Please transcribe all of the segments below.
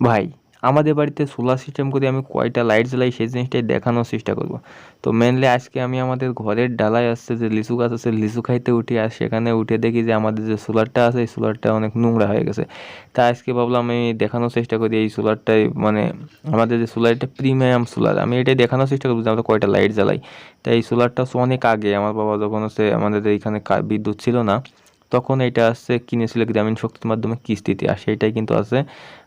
ভাই, আমাদের বাড়িতে সোলার সিস্টেম করে আমি কয়টা লাইট জ্বালাই সেই জিনিসটাই দেখানোর চেষ্টা করব। তো মেনলি আজকে আমি আমাদের ঘরের ডালায় আসছে যে লিচু গাছ আছে, লিচু খাইতে উঠি আর সেখানে উঠে দেখি যে আমাদের যে সোলারটা আছে, এই সোলারটা অনেক নোংরা হয়ে গেছে। তা আজকে ভাবলাম আমি দেখানোর চেষ্টা করি এই সোলারটাই মানে আমাদের যে সোলারটা প্রিমিয়াম সোলার আমি এটাই দেখানোর চেষ্টা করব যে আমরা কয়টা লাইট জ্বালাই। তাই এই সোলারটা অনেক আগে, আমার বাবা যখন হচ্ছে আমাদের এইখানে বিদ্যুৎ ছিল না তখন এটা আসছে কিনেছিল গ্রামীণ শক্তির মাধ্যমে কিস্তিতে। আর সেইটাই কিন্তু আছে।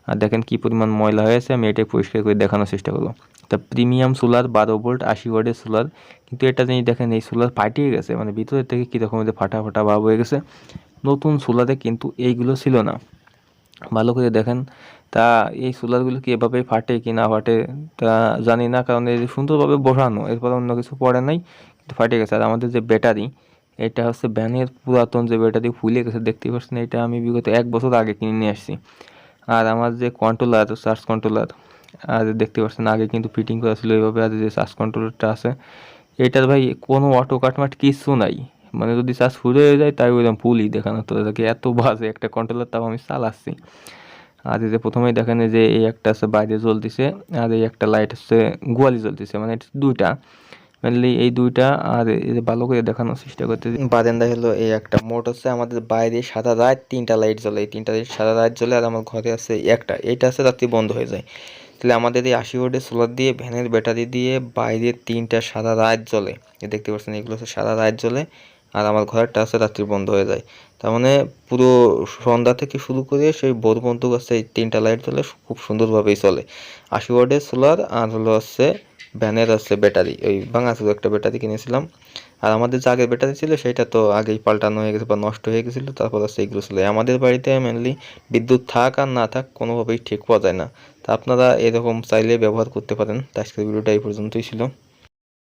আর দেখেন কি পরিমাণ ময়লা হয়েছে আমি এটাই পরিষ্কার করে দেখানোর চেষ্টা করব। তা প্রিমিয়াম সোলার বারো ভোল্ট, আশি ওয়ার্ডের সোলার, কিন্তু এটা জিনিস দেখেন এই সোলার ফাটিয়ে গেছে মানে ভিতরে থেকে কীরকম ফাটা ফাটা ভাব হয়ে গেছে, নতুন সোলারে কিন্তু এইগুলো ছিল না। ভালো করে দেখেন, তা এই সোলারগুলো কি এভাবে ফাটে কি না ফাটে তা জানি না, কারণ এই সুন্দরভাবে বসানো, এরপর অন্য কিছু পড়ে নাই, কিন্তু ফাটে গেছে। আর আমাদের যে ব্যাটারি এটা হচ্ছে ব্যানের পুরাতন যে ব্যাটারি ফুলে গেছে দেখতে পাচ্ছেন, এটা আমি বিগত এক বছর আগে কিনে নিয়ে আসছি। আর আমার যে কন্ট্রোলার চার্জ কন্ট্রোলার আর দেখতে পাচ্ছেন, আগে কিন্তু ফিটিং করা ছিল এইভাবে, আর যে চার্জ কন্ট্রোলারটা আছে, এটার ভাই কোনো অটো কাটমাট কিছু নাই। মানে যদি চার্জ ফুল হয়ে যায়, তাই ওইরকম ফুলই দেখানো তো দেখে এত বাজে একটা কন্ট্রোলার তাও আমি চালাচ্ছি। আর এই যে প্রথমেই দেখেন যে এই একটা আছে বাইরে জ্বলতেছে, আর এই একটা লাইট হচ্ছে গোয়ালি জ্বলতেছে মানে এটা দুইটা। মেনলি এই দুইটা আর ভালো করে দেখানোর চেষ্টা করতে বারান্দা হলো এই একটা। মোট হচ্ছে আমাদের বাইরে সাদা রাত, তিনটা লাইট জ্বলে। এই তিনটা light সাদা লাইট জ্বলে আর আমার ঘরে আছে একটা। এইটা আছে রাত্রি বন্ধ হয়ে যায়। তাহলে আমাদের এই আশি ওয়াটের সোলার দিয়ে, ভ্যানের ব্যাটারি দিয়ে বাইরে তিনটা সাদা রাত জ্বলে। এই দেখতে পাচ্ছেন, এগুলো হচ্ছে সাদা রাত জ্বলে আর আমার ঘরেরটা আছে রাত্রি বন্ধ হয়ে যায়। তার মানে পুরো সন্ধ্যা থেকে শুরু করে সেই ভোর পর্যন্ত হচ্ছে এই তিনটা লাইট জ্বলে, খুব সুন্দরভাবেই চলে। আশি ওয়ার্ডের সোলার আর হলো হচ্ছে ভ্যানের আসলে ব্যাটারি ওই ভাঙা শুধু একটা ব্যাটারি কিনেছিলাম। আর আমাদের যে আগের ব্যাটারি ছিল, সেটা তো আগেই পাল্টানো হয়ে গেছে বা নষ্ট হয়ে গেছিল, তারপর আসলে এইগুলো ছিল আমাদের বাড়িতে মেনলি বিদ্যুৎ থাক আর না থাক কোনোভাবেই ঠিক পাওয়া যায় না। তা আপনারা এরকম চাইলে ব্যবহার করতে পারেন। তো আজকের ভিডিওটা এই পর্যন্তই ছিল।